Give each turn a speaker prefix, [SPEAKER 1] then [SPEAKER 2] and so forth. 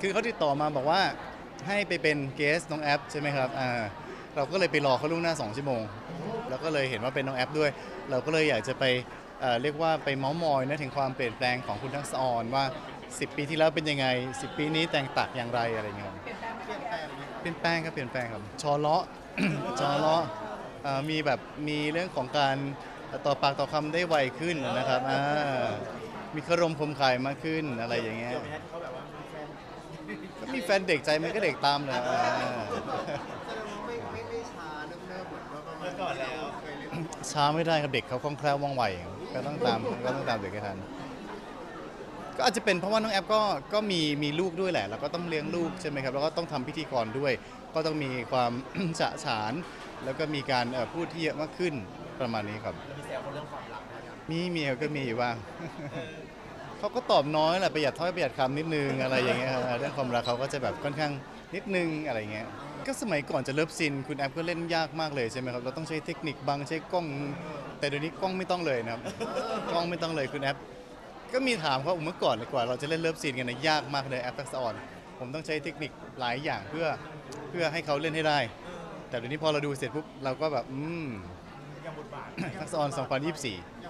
[SPEAKER 1] คือเขาติดต่อมาบอกว่าให้ไปเป็นเกสน้องแอปใช่ไหมครับอ่าเราก็เลยไปรอเขาล่วงหน้า 2 ชั่วโมง แล้วก็เลยเห็นว่าเป็นน้องแอปด้วย เราก็เลยอยากจะไปเอ่อเรียกว่าไปเมาส์มอยนะถึงความเปลี่ยนแปลงของคุณทักษะออนว่า 10 ปีที่แล้วเป็นยังไง 10 ปีนี้แต่งตักอย่างไรอะไรเงี้ยครับเปลี่ยนแปลงครับเปลี่ยนแปลงครับชอเลาะ ชอเลาะเอ่อมีแบบมีเรื่องของการต่อปากต่อคำได้ไวขึ้นนะครับอ่ามีคารมคมคายมากขึ้นอะไรอย่างเงี้ย
[SPEAKER 2] เขาแบบว่ามีแฟน
[SPEAKER 1] ก็มีแฟนเด็กใจมันก็เด็กตามเลยอ่า
[SPEAKER 3] แสดงว่าไม่ไม่ไม่ช้าเริ่มเริ่มเหมือนว่าประมาณ
[SPEAKER 2] เมื่อก่อนแล้ว
[SPEAKER 3] เคยเล่น
[SPEAKER 1] ช้าไม่ได้ครับเด็กเขาคล่องแคล่วว่องไวก็ต้องตามก็ต้องตามเด็กให้ทันก็อาจจะเป็นเพราะว่าน้องแอปก็ก็มีมีลูกด้วยแหละ แล้วก็ต้องเลี้ยงลูกใช่ไหมครับแล้วก็ต้องทำพิธีกรด้วย ก็ต้องมีความ ฉะฉาน แล้วก็มีการเอ่อพูดที่เยอะมากขึ้นประมาณนี้ครับ
[SPEAKER 2] แล้วมีแซวเขาเรื่องความรักนะครับ
[SPEAKER 1] มีมีก็มีอยู่บ้าง เเขาก็ตอบน้อยแหละประหยัดถ้อยประหยัดคำนิดนึงอะไรอย่างเงี้ยครับเรื่องความรักเขาก็จะแบบค่อนข้างนิดนึงอะไรเงี้ยก็สมัยก่อนจะเลิฟซินคุณแอปก็เล่นยากมากเลยใช่ไหมครับเราต้องใช้เทคนิคบางใช้กล้อง แต่เดี๋ยวนี้กล้องไม่ต้องเลยนะครับกล้องไม่ต้องเลยคุณแอป ก็มีถามเขาเมื่อก่อนกว่าเราจะเล่นเลิฟซีนกันนะยากมากเลยแอปทักษะออนผมต้องใช้เทคนิคหลายอย่างเพื่อเพื่อให้เขาเล่นให้ได้ แต่เดี๋ยวนี้พอเราดูเสร็จปุ๊บเราก็แบบอืม
[SPEAKER 2] ยังบทบาท
[SPEAKER 1] ทักษะออน2024
[SPEAKER 3] อย่าง